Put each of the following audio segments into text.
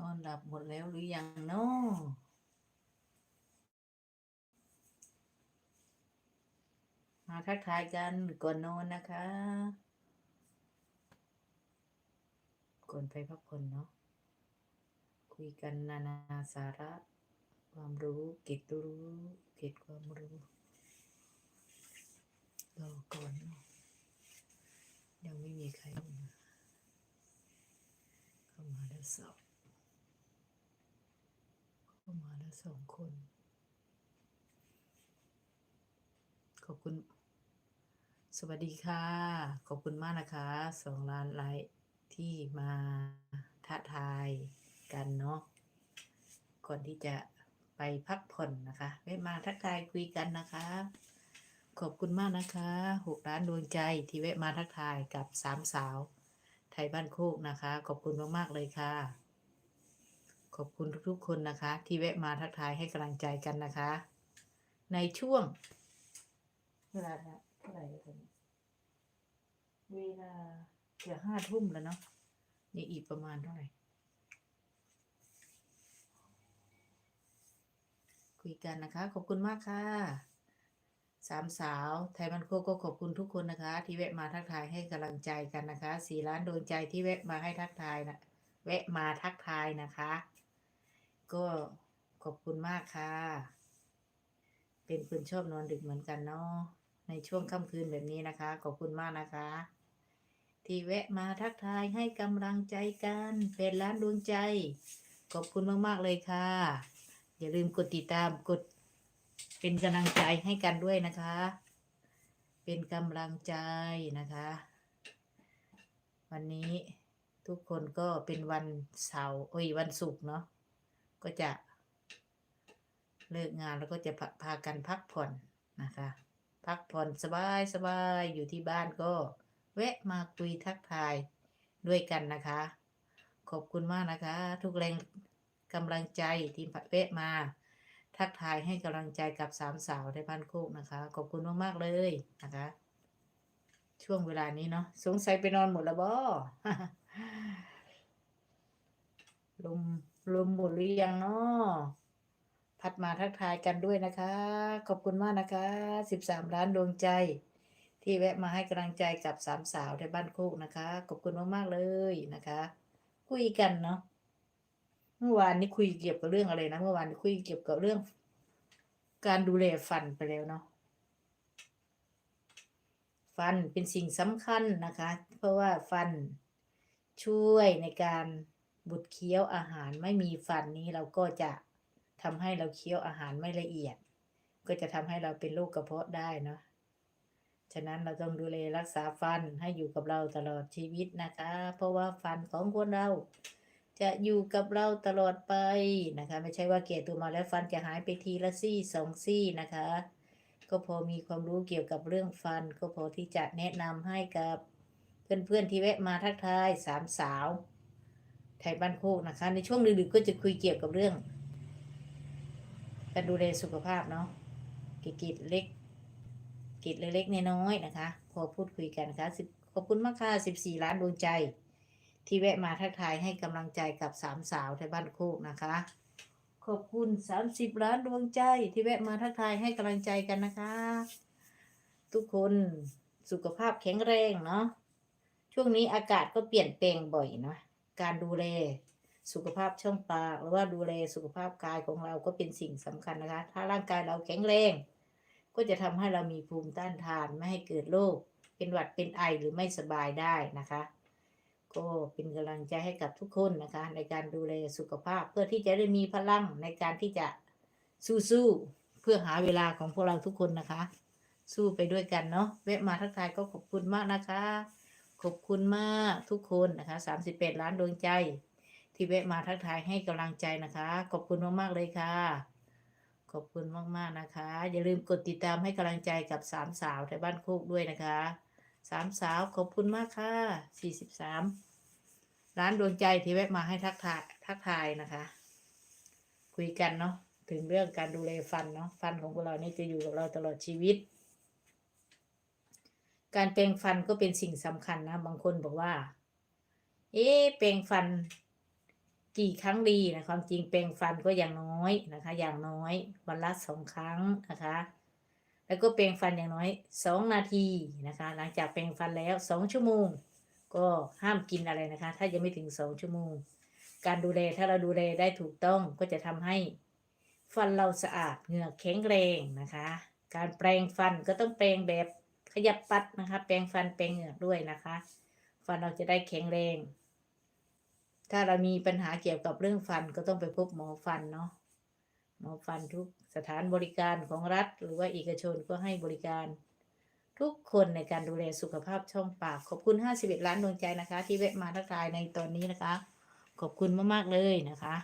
นอนหลับหมดแล้วหรือยังเนาะมาทักทายกันก่อนนอนนะคะ ก่อนไปพักผ่อนเนาะ คุยกันนานาสาระ ความรู้เก็ดรู้เก็ดความรู้รอก่อนเนาะยังไม่มีใครเข้ามาเข้ามาแล้วสองเข้ามาแล้วสองคน ขอบคุณ สวัสดีค่ะ ขอบคุณมากนะคะสองล้านไลค์ที่มาท้าทายกันเนาะก่อนที่จะไปพักผ่อนนะคะแวะมาทักทายคุยกันนะคะ ขอบคุณมากนะคะหกล้านดวงใจที่แวะมาทักทายกับสามสาว ไทยบ้านโคกนะคะ ขอบคุณมากๆเลยค่ะ ขอบคุณทุกๆคนนะคะ ที่แวะมาทักทายให้กำลังใจกันนะคะ ในช่วง เวลาเท่าไหร่แล้วตอนนี้เวลาเกือบห้าทุ่มแล้วเนาะนี่อีกประมาณเท่าไหร่คุยกันนะคะ ขอบคุณมากค่ะสามสาว ไทยมันโคกก็ขอบคุณทุกคนนะคะ ที่แวะมาทักทายให้กำลังใจกันนะคะสี่ล้านดวงใจที่แวะมาให้ทักทายนะแวะมาทักทายนะคะ ก็ขอบคุณมากค่ะ เป็นคนชอบนอนดึกเหมือนกันเนาะในช่วงค่ำคืนแบบนี้นะคะ ขอบคุณมากนะคะ ที่แวะมาทักทายให้กำลังใจกันเป็นล้านดวงใจ ขอบคุณมากๆเลยค่ะ อย่าลืมกดติดตามกดเป็นกำลังใจให้กันด้วยนะคะ เป็นกำลังใจนะคะ วันนี้ทุกคนก็เป็นวันเสาร์โอ้ยวันศุกร์เนาะ ก็จะเลิกงานแล้วก็จะพาพากันพักผ่อนนะคะ พักผ่อนสบายสบายอยู่ที่บ้านก็แวะมาคุยทักทายด้วยกันนะคะ ขอบคุณมากนะคะ ทุกแรงกำลังใจที่แวะมา ทักทายให้กำลังใจกับสามสาวในบ้านโคกนะคะ ขอบคุณมากๆเลยนะคะ ช่วงเวลานี้เนาะสงสัยไปนอนหมดแล้วบ่ลม ลมหมดหรือยังเนาะพัดมาทักทายกันด้วยนะคะ ขอบคุณมากนะคะสิบสามล้านดวงใจ ที่แวะมาให้กำลังใจกับสามสาวในบ้านโคกนะคะ ขอบคุณมากๆเลยนะคะ คุยกันเนาะเมื่อวานนี้คุยเกี่ยวกับเรื่องอะไรนะเมื่อวานคุยเกี่ยวกับเรื่อง การดูแลฟันไปแล้วเนาะฟันเป็นสิ่งสำคัญนะคะ เพราะว่าฟันช่วยในการ บุดเคี้ยวอาหารไม่มีฟันนี้เราก็จะทำให้เราเคี้ยวอาหารไม่ละเอียด ก็จะทำให้เราเป็นโรคกระเพาะได้เนาะฉะนั้นเราต้องดูแลรักษาฟันให้อยู่กับเราตลอดชีวิตนะคะ เพราะว่าฟันของคนเรา จะอยู่กับเราตลอดไปนะคะ ไม่ใช่ว่าเกตัวมาแล้วฟันจะหายไปทีละซี่สองซี่นะคะ ก็พอมีความรู้เกี่ยวกับเรื่องฟัน ก็พอที่จะแนะนำให้กับเพื่อนๆที่แวะมาทักทายสามสาว ไทยบ้านโคกนะคะ ในช่วงดึกๆก็จะคุยเกี่ยวกับเรื่อง การดูแลสุขภาพเนาะกิจเล็กกิจเล็กๆน้อยๆนะคะ พอพูดคุยกันนะคะขอบคุณมากค่ะสิบสี่ล้านดวงใจ ที่แวะมาทักทายให้กำลังใจกับสามสาวไทยบ้านโคกนะคะ ขอบคุณสามสิบล้านดวงใจ ที่แวะมาทักทายให้กำลังใจกันนะคะ ทุกคนสุขภาพแข็งแรงเนาะช่วงนี้อากาศก็เปลี่ยนแปลงบ่อยเนาะ การดูแลสุขภาพช่องปากหรือว่าดูแลสุขภาพกายของเราก็เป็นสิ่งสำคัญนะคะ ถ้าร่างกายเราแข็งแรง ก็จะทำให้เรามีภูมิต้านทานไม่ให้เกิดโรคเป็นหวัดเป็นไอหรือไม่สบายได้นะคะ ก็เป็นกำลังใจให้กับทุกคนนะคะ ในการดูแลสุขภาพเพื่อที่จะได้มีพลังในการที่จะสู้ๆเพื่อหาเวลาของพวกเราทุกคนนะคะ สู้ไปด้วยกันเนาะแวะมาทักทายก็ขอบคุณมากนะคะ ขอบคุณมากทุกคนนะคะ38ล้านดวงใจ ที่แวะมาทักทายให้กำลังใจนะคะ ขอบคุณมากๆเลยค่ะ ขอบคุณมากๆนะคะ อย่าลืมกดติดตามให้กำลังใจกับสามสาวไทยบ้านโคกด้วยนะคะสามสาวขอบคุณมากค่ะสี่สิบสามร้านดวงใจที่แวะมาให้ทักทายทักทายนะคะ คุยกันเนาะถึงเรื่องการดูแลฟันเนาะฟันของพวกเรานี่จะอยู่กับเราตลอดชีวิต การแปรงฟันก็เป็นสิ่งสำคัญนะ บางคนบอกว่า เอ๊ะแปรงฟัน กี่ครั้งดีนะความจริงแปรงฟันก็อย่างน้อยนะคะ อย่างน้อยวันละสองครั้งนะคะ แล้วก็แปรงฟันอย่างน้อยสองนาทีนะคะ หลังจากแปรงฟันแล้วสองชั่วโมง ก็ห้ามกินอะไรนะคะ ถ้ายังไม่ถึงสองชั่วโมง การดูแลถ้าเราดูแลได้ถูกต้องก็จะทำให้ฟันเราสะอาดเหงือกแข็งแรงนะคะ การแปรงฟันก็ต้องแปรงแบบ ขยับปัดนะคะ แปรงฟันแปรงเหงือกด้วยนะคะ ฟันเราจะได้แข็งแรง ถ้าเรามีปัญหาเกี่ยวกับเรื่องฟันก็ต้องไปพบหมอฟันเนาะหมอฟันทุกสถานบริการของรัฐ หรือว่าเอกชนก็ให้บริการ ทุกคนในการดูแลสุขภาพช่องปาก ขอบคุณ 51 ล้านดวงใจนะคะ ที่แวะมาทักทายในตอนนี้นะคะ ขอบคุณมากๆเลยนะคะ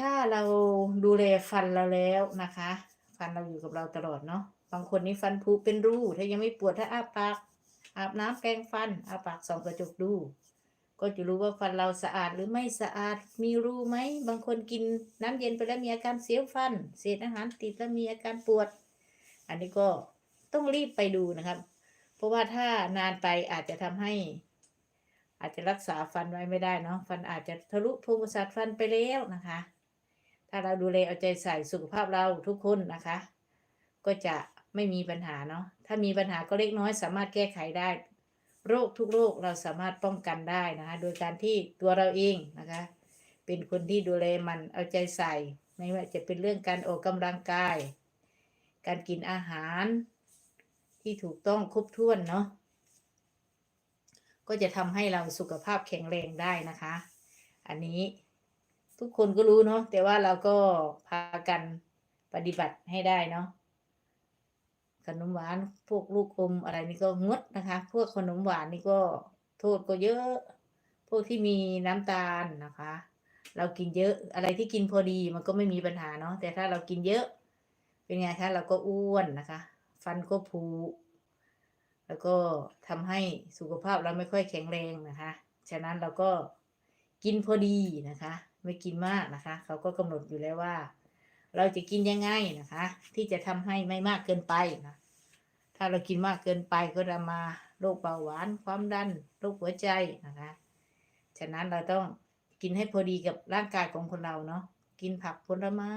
ถ้าเราดูแลฟันเราแล้วนะคะ ฟันเราอยู่กับเราตลอดเนาะ บางคนนี่ฟันผุเป็นรู ถ้ายังไม่ปวดถ้าอาปาก อาบน้ำแปรงฟันอาปากส่องกระจกดู ก็จะรู้ว่าฟันเราสะอาดหรือไม่สะอาด มีรูไหม บางคนกินน้ำเย็นไปแล้วมีอาการเสียวฟัน เศษอาหารติดแล้วมีอาการปวด อันนี้ก็ต้องรีบไปดูนะครับ เพราะว่าถ้านานไปอาจจะทำให้ อาจจะรักษาฟันไว้ไม่ได้เนาะ ฟันอาจจะทะลุโพรงประสาทฟันไปแล้วนะคะ ถ้าเราดูแลเอาใจใส่สุขภาพเราทุกคนนะคะ ก็จะ ไม่มีปัญหาเนาะถ้ามีปัญหาก็เล็กน้อยสามารถแก้ไขได้ โรคทุกโรคเราสามารถป้องกันได้นะคะโดยการที่ตัวเราเองนะคะ เป็นคนที่ดูแลมันเอาใจใส่ ไม่ว่าจะเป็นเรื่องการออกกำลังกาย การกินอาหาร ที่ถูกต้องครบถ้วนเนาะก็จะทำให้เราสุขภาพแข็งแรงได้นะคะ อันนี้ทุกคนก็รู้เนาะแต่ว่าเราก็พากันปฏิบัติให้ได้เนาะ ขนมหวานพวกลูกอมอะไรนี่ก็งดนะคะ พวกขนมหวานนี่ก็โทษก็เยอะ พวกที่มีน้ำตาลนะคะ เรากินเยอะอะไรที่กินพอดีมันก็ไม่มีปัญหาเนาะแต่ถ้าเรากินเยอะ เป็นไงคะเราก็อ้วนนะคะ ฟันก็ผุแล้วก็ทำให้สุขภาพเราไม่ค่อยแข็งแรงนะคะ ฉะนั้นเราก็กินพอดีนะคะ ไม่กินมากนะคะ เขาก็กำหนดอยู่แล้วว่า เราจะกินยังไงนะคะ ที่จะทำให้ไม่มากเกินไปนะถ้าเรากินมากเกินไปก็จะมาโรคเบาหวานความดันโรคหัวใจนะคะ ฉะนั้นเราต้องกินให้พอดีกับร่างกายของคนเราเนาะกินผักผลไม้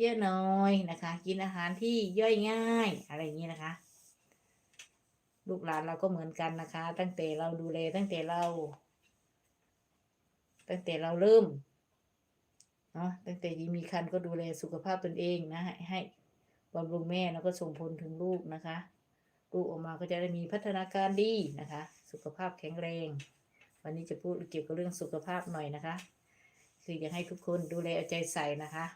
เยอะๆหน่อยนะคะ กินอาหารที่ย่อยง่ายอะไรอย่างนี้นะคะ ลูกหลานเราก็เหมือนกันนะคะ ตั้งแต่เราดูแลตั้งแต่เรา ตั้งแต่เราเริ่ม เนาะตั้งแต่ยังมีคันก็ดูแลสุขภาพตนเองนะให้ให้บำรุงแม่แล้วก็ส่งผลถึงลูกนะคะ ลูกออกมาก็จะได้มีพัฒนาการดีนะคะ สุขภาพแข็งแรง วันนี้จะพูดเกี่ยวกับเรื่องสุขภาพหน่อยนะคะ คืออยากให้ทุกคนดูแลเอาใจใส่นะคะ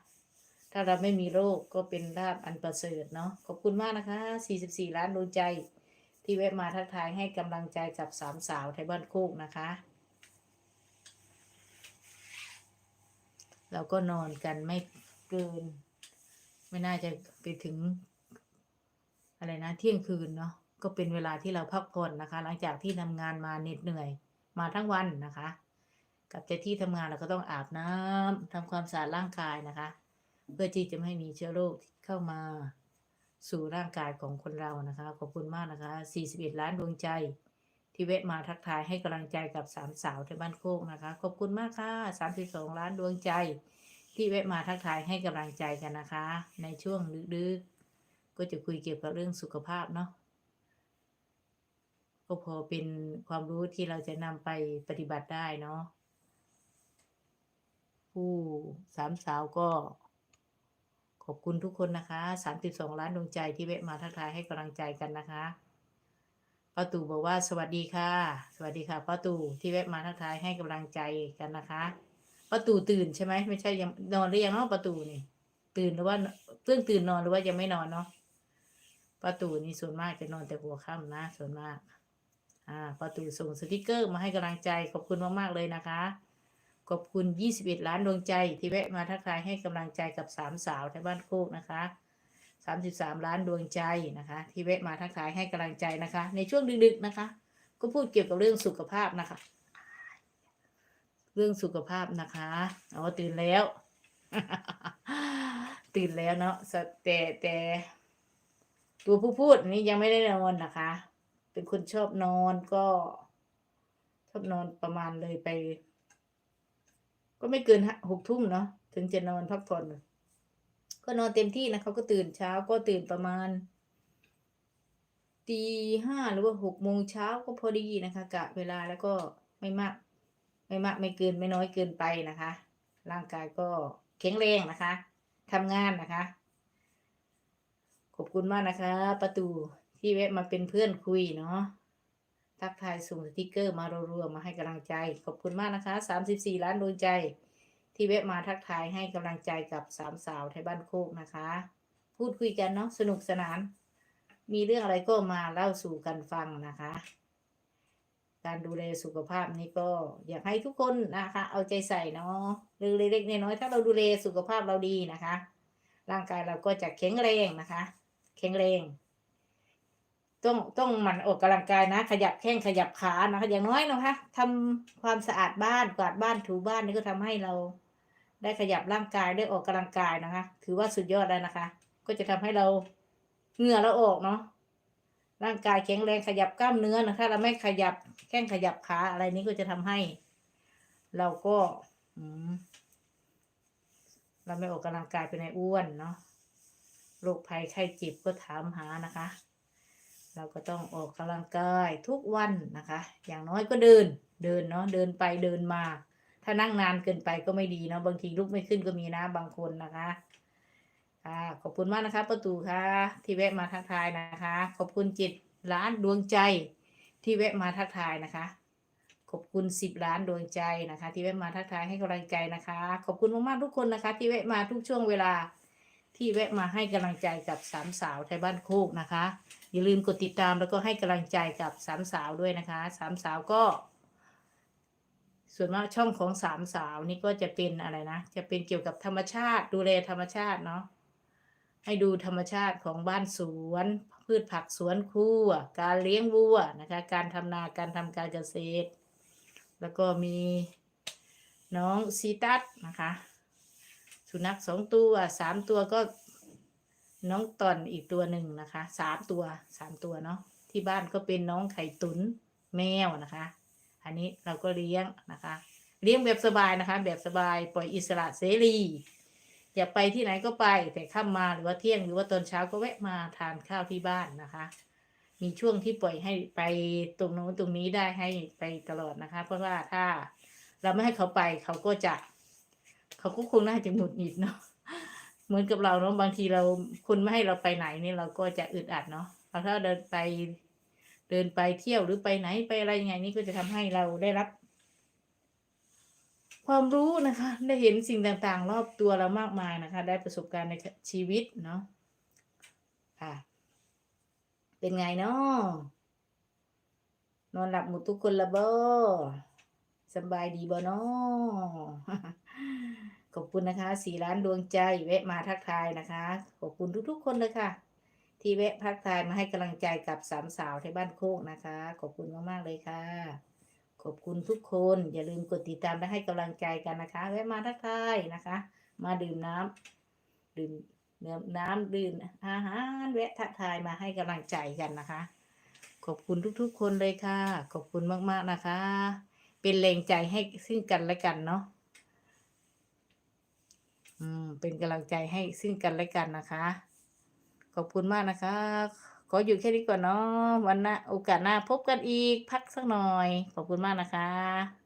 ถ้าเราไม่มีโรคก็เป็นลาบอันประเสริฐเนาะขอบคุณมากนะคะ 44 ล้านดวงใจ ที่แวะมาทักทายให้กำลังใจกับสามสาวไทยบ้านโคกนะคะ เราก็นอนกันไม่เกิน ไม่น่าจะไปถึง อะไรนะเที่ยงคืนเนาะก็เป็นเวลาที่เราพักผ่อนนะคะ หลังจากที่ทำงานมาเหน็ดเหนื่อย มาทั้งวันนะคะ กับจาที่ทำงานเราก็ต้องอาบน้ำทำความสะอาดร่างกายนะคะ เพื่อที่จะไม่มีเชื้อโรคเข้ามาสู่ร่างกายของคนเรานะคะ ขอบคุณมากนะคะ 41 ล้านดวงใจ ที่แวะมาทักทายให้กำลังใจกับสามสาวที่บ้านโคกนะคะ ขอบคุณมากค่ะ32ล้านดวงใจ ที่แวะมาทักทายให้กำลังใจกันนะคะ ในช่วงดึกๆก็จะคุยเกี่ยวกับเรื่องสุขภาพเนาะก็พอเป็นความรู้ที่เราจะนำไปปฏิบัติได้เนาะผู้สามสาวก็ ขอบคุณทุกคนนะคะสามสิบสองล้านดวงใจที่แวะมาทักทายให้กำลังใจกันนะคะ ป้าตู่บอกว่าสวัสดีค่ะ สวัสดีค่ะป้าตู่ที่แวะมาทักทายให้กำลังใจกันนะคะป้าตู่ตื่นใช่ไหมไม่ใช่ยังนอนหรือยังเนาะป้าตู่นี่ ตื่นหรือว่าเพิ่งตื่นนอนหรือว่ายังไม่นอนเนาะป้าตู่นี่ส่วนมากจะนอนแต่หัวค่ำนะ ส่วนมาก อ่าป้าตู่ส่งสติกเกอร์มาให้กำลังใจขอบคุณมากๆเลยนะคะขอบคุณ 21 ล้านดวงใจที่แวะมาทักทายให้กำลังใจกับสามสาวที่บ้านโคกนะคะ 33 ล้านดวงใจนะคะ ที่แวะมาทักทายให้กำลังใจนะคะ ในช่วงดึกๆนะคะ ก็พูดเกี่ยวกับเรื่องสุขภาพนะคะ เรื่องสุขภาพนะคะเอาตื่นแล้ว ตื่นแล้วเนาะแต่แต่ตัวผู้พูดนี่ยังไม่ได้นอนนะคะ เป็นคนชอบนอนก็ชอบนอนประมาณเลยไป ก็ไม่เกินหกทุ่มเนาะถึงจะนอนพักผ่อน ก็นอนเต็มที่นะเขาก็ตื่นเช้าก็ตื่นประมาณตีห้าหรือว่าหกโมงเช้าก็พอดีนะคะกะเวลาแล้วก็ไม่มาก ไม่มากไม่เกินไม่น้อยเกินไปนะคะ ร่างกายก็แข็งแรงนะคะทำงานนะคะ ขอบคุณมากนะคะ ประตูที่แวะมาเป็นเพื่อนคุยเนาะทักทายส่งสติกเกอร์มารัวๆมาให้กำลังใจ ขอบคุณมากนะคะสามสิบสี่ล้านดวงใจ ที่แวะมาทักทายให้กำลังใจกับสามสาวไทยบ้านโคกนะคะ พูดคุยกันเนาะสนุกสนาน มีเรื่องอะไรก็มาเล่าสู่กันฟังนะคะ การดูแลสุขภาพนี้ก็อยากให้ทุกคนนะคะ เอาใจใส่เนาะเรื่องเล็กๆน้อยๆถ้าเราดูแลสุขภาพเราดีนะคะ ร่างกายเราก็จะแข็งแรงนะคะ แข็งแรงต้องต้องหมั่นออกกำลังกายนะ ขยับแข้งขยับขานะคะอย่างน้อยนะคะทำความสะอาดบ้านกวาดบ้านถูบ้านนี่ก็ทำให้เรา ได้ขยับร่างกายได้ออกกำลังกายนะคะ ถือว่าสุดยอดแล้วนะคะ ก็จะทำให้เราเหงื่อเราออกเนาะร่างกายแข็งแรงขยับกล้ามเนื้อนะคะเราไม่ขยับแข้งขยับขาอะไรนี้ก็จะทำให้ เราก็อืมเราไม่ออกกำลังกายเป็นอ้วนเนาะโรคภัยไข้เจ็บก็ถามหานะคะ เราก็ต้องออกกำลังกายทุกวันนะคะ อย่างน้อยก็เดินเดินเนาะเดินไปเดินมา ถ้านั่งนานเกินไปก็ไม่ดีเนาะบางทีลุกไม่ขึ้นก็มีนะบางคนนะคะค่ะขอบคุณมากนะคะประตูค่ะ ที่แวะมาทักทายนะคะ ขอบคุณจิตล้านดวงใจ ที่แวะมาทักทายนะคะ ขอบคุณสิบล้านดวงใจนะคะ ที่แวะมาทักทายให้กำลังใจนะคะ ขอบคุณมากๆทุกคนนะคะ ที่แวะมาทุกช่วงเวลาที่แวะมาให้กำลังใจกับสามสาวไทยบ้านโคกนะคะ อย่าลืมกดติดตามแล้วก็ให้กำลังใจกับสามสาวด้วยนะคะสามสาวก็ ส่วนมากช่องของสามสาวนี่ก็จะเป็นอะไรนะ จะเป็นเกี่ยวกับธรรมชาติ ดูแลธรรมชาติเนาะให้ดูธรรมชาติของบ้านสวน พืชผักสวนครัว การเลี้ยงวัวนะคะ การทำนาการทำการเกษตร แล้วก็มีน้องซีตัสนะคะ สุนัขสองตัวสามตัวก็น้องตอนอีกตัวหนึ่งนะคะสามตัวสามตัวเนาะที่บ้านก็เป็นน้องไข่ตุนแมวนะคะ อันนี้เราก็เลี้ยงนะคะ เลี้ยงแบบสบายนะคะ แบบสบายปล่อยอิสระเสรีอยากไปที่ไหนก็ไปแต่ค่ำมาหรือว่าเที่ยงหรือว่าตอนเช้าก็แวะมาทานข้าวที่บ้านนะคะ มีช่วงที่ปล่อยให้ไปตรงโน้นตรงนี้ได้ให้ไปตลอดนะคะ เพราะว่าถ้าเราไม่ให้เขาไปเขาก็จะ เขาก็คงน่าจะหงุดหงิดเนาะเหมือนกับเราเนาะบางทีเราคุณไม่ให้เราไปไหนนี่เราก็จะอึดอัดเนาะเพราะถ้าเดินไป เดินไปเที่ยวหรือไปไหนไปอะไรยังไงนี่ก็จะทำให้เราได้รับ ความรู้นะคะ ได้เห็นสิ่งต่างๆ รอบตัวเรามากมายนะคะ ได้ประสบการณ์ในชีวิตเนาะค่ะ เป็นไงเนาะนอนหลับหมดทุกคนละบ่สบายดีบ่เนาะขอบคุณนะคะสี่ล้านดวงใจแวะมาทักทายนะคะ ขอบคุณทุกๆ คนเลยค่ะ ที่แวะทักทายมาให้กำลังใจกับสามสาวที่บ้านโคกนะคะ ขอบคุณมากๆเลยค่ะ ขอบคุณทุกคน อย่าลืมกดติดตามและให้กำลังใจกันนะคะ แวะมาทักทายนะคะ มาดื่มน้ำดื่มเนื้อน้ำดื่มอาหารแวะทักทายมาให้กำลังใจกันนะคะ ขอบคุณทุกๆ คนเลยค่ะ ขอบคุณมากๆนะคะ เป็นแรงใจให้ซึ่งกันและกันเนาะอืมเป็นกำลังใจให้ซึ่งกันและกันนะคะ ขอบคุณมากนะคะ ขออยู่แค่นี้ก่อนเนาะวันหน้าโอกาสหน้าพบกันอีกพักสักหน่อย ขอบคุณมากนะคะ